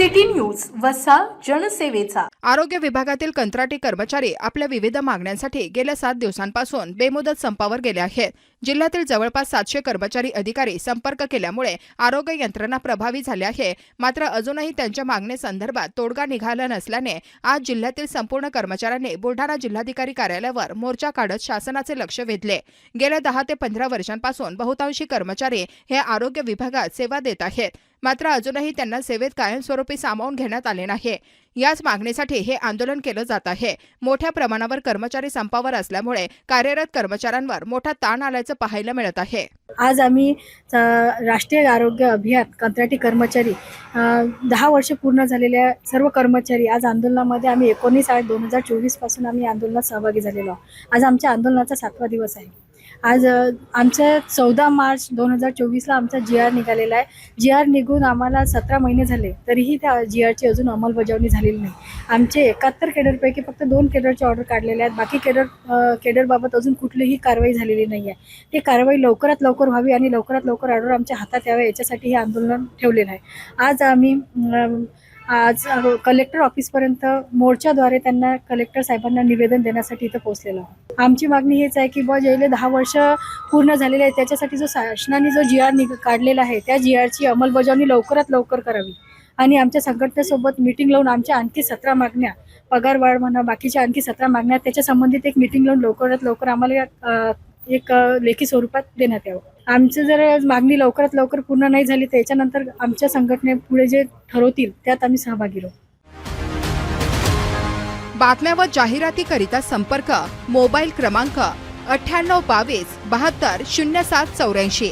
City news वसा जनसेवेचा. आरोग्य विभागातील कंत्राटी कर्मचारी आपल्या विविध मागण्यांसाठी गेल्या सात दिवसांपासून बेमुदत संपावर गेले आहेत. जिल्ह्यातील जवळपास सातशे कर्मचारी अधिकारी संपर्क केल्यामुळे आरोग्य यंत्रणा प्रभावी झाली आहे. मात्र अजूनही त्यांच्या मागणीसंदर्भात तोडगा निघाला नसल्याने आज जिल्ह्यातील संपूर्ण कर्मचाऱ्यांनी बुलढाणा जिल्हाधिकारी कार्यालयावर मोर्चा काढत शासनाचे लक्ष वेधले. गेल्या दहा ते पंधरा वर्षांपासून बहुतांशी कर्मचारी हे आरोग्य विभागात सेवा देत आहेत. मात्र अजूनही त्यांना सेवेत कायमस्वरूपी सामावून घेण्यात आले नाही. याच मागणीसाठी हे आंदोलन केलं जात आहे. मोठ्या प्रमाणावर कर्मचारी संपावर असल्यामुळे कार्यरत कर्मचाऱ्यांवर मोठा ताण आल्याचं पाहायला मिळत आहे. आज आम्ही राष्ट्रीय आरोग्य अभियान कंत्राटी कर्मचारी दहा वर्ष पूर्ण झालेल्या सर्व कर्मचारी आज आंदोलनामध्ये आम्ही एकोणीस आठ दोन हजार चोवीसपासून आम्ही आंदोलनात सहभागी झालेलो आहोत. आज आमच्या आंदोलनाचा सातवा दिवस आहे. आज आमच्या चौदा मार्च दोन हजार चोवीसला आमचा जी आर निघालेला आहे. जी आर निघून आम्हाला सतरा महिने झाले तरीही त्या जी आरची अजून अंमलबजावणी झालेली नाही. आमचे एकाहत्तर केडरपैकी फक्त दोन केडरचे ऑर्डर काढलेले आहेत. बाकी केडर केडरबाबत अजून कुठलीही कारवाई झालेली नाही आहे. ती कारवाई लवकरात लवकर व्हावी आणि लवकरात लवकर ऑर्डर आमच्या हातात याव्या याच्यासाठी हे आंदोलन ठेवलेलं आहे. आज आम्ही आज कलेक्टर ऑफिसपर्यंत मोर्चाद्वारे त्यांना कलेक्टर साहेबांना निवेदन देण्यासाठी इथं पोहोचलेलं आहोत. आमची मागणी हेच आहे की बुवा गेले दहा वर्ष पूर्ण झालेले आहे त्याच्यासाठी जो शासनाने जो जी आर निघ काढलेला आहे त्या जी आरची अंमलबजावणी लवकरात लवकर करावी. आणि आमच्या संघटनेसोबत मीटिंग लावून आमच्या आणखी सतरा मागण्या पगारवाढ म्हणा बाकीच्या आणखी सतरा मागण्या त्याच्या संबंधित एक मीटिंग लावून लवकरात लवकर आम्हाला एक लेखी स्वरूपात देण्यात यावं. आमचं जर मागणी लवकरात लवकर पूर्ण नाही झाली तर याच्यानंतर आमच्या संघटने पुढे जे ठरवतील त्यात आम्ही सहभागी राहू. बातम्या व जाहिरातीकरिता संपर्क मोबाईल क्रमांक अठ्ठ्याण्णव बावीस बहात्तर शून्य सात चौऱ्याऐंशी.